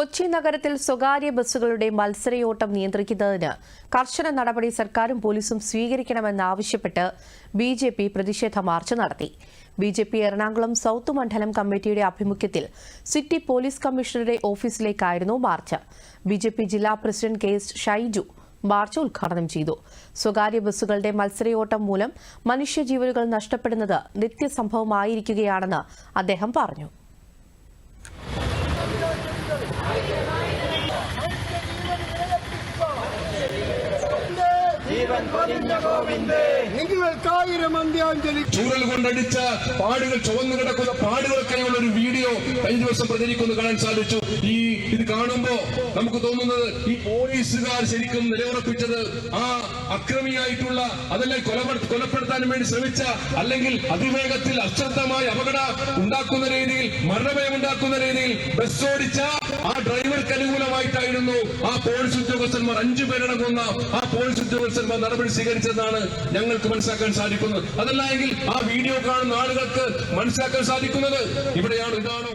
കൊച്ചി നഗരത്തിൽ സ്വകാര്യ ബസ്സുകളുടെ മത്സരയോട്ടം നിയന്ത്രിക്കുന്നതിന് കർശന നടപടി സർക്കാരും പോലീസും സ്വീകരിക്കണമെന്നാവശ്യപ്പെട്ട് ബി ജെ പി പ്രതിഷേധ മാർച്ച് നടത്തി. B J P Ernakulam south മണ്ഡലം കമ്മിറ്റിയുടെ ആഭിമുഖ്യത്തിൽ സിറ്റി പോലീസ് കമ്മീഷണറുടെ ഓഫീസിലേക്കായിരുന്നു മാർച്ച്. ബി ജെ പി ജില്ലാ president K S Shaiju march ഉദ്ഘാടനം ചെയ്തു. സ്വകാര്യ ബസ്സുകളുടെ മത്സരയോട്ടം മൂലം മനുഷ്യജീവനുകൾ നഷ്ടപ്പെടുന്നത് നിത്യസംഭവമായിരിക്കുകയാണെന്ന് അദ്ദേഹം പറഞ്ഞു. നിങ്ങൾക്കായിരം അന്ത്യാഞ്ജലി. ചൂരൽ കൊണ്ടടിച്ച പാടുകൾ ചുവന്നു കിടക്കുന്ന പാടുകൾക്കായുള്ള ഒരു വീഡിയോ കഴിഞ്ഞ ദിവസം പ്രചരിക്കുന്നു കാണാൻ സാധിച്ചു. ഈ ഇത് കാണുമ്പോ നമുക്ക് തോന്നുന്നത് ഈ പോലീസുകാർ ശരിക്കും നിലയുറപ്പിച്ചത് ആ അക്രമിയായിട്ടുള്ള അതല്ലെങ്കിൽ കൊലപ്പെടു കൊലപ്പെടുത്താൻ വേണ്ടി ശ്രമിച്ച അല്ലെങ്കിൽ അതിവേഗത്തിൽ അശ്രദ്ധമായി അപകട ഉണ്ടാക്കുന്ന രീതിയിൽ മരണഭയം ഉണ്ടാക്കുന്ന രീതിയിൽ ബസ് ഓടിച്ച ആ ഡ്രൈവർക്ക് അനുകൂലമായിട്ടായിരുന്നു ആ പോലീസ് ഉദ്യോഗസ്ഥന്മാർ അഞ്ചു പേരടങ്ങുന്ന ആ പോലീസ് ഉദ്യോഗസ്ഥന്മാർ നടപടി സ്വീകരിച്ചതെന്നാണ് ഞങ്ങൾക്ക് മനസ്സിലാക്കാൻ സാധിക്കുന്നത്. അതല്ല എങ്കിൽ ആ വീഡിയോ കാണുന്ന ആളുകൾക്ക് മനസ്സിലാക്കാൻ സാധിക്കുന്നത് ഇവിടെയാണ്. ഇതാണോ?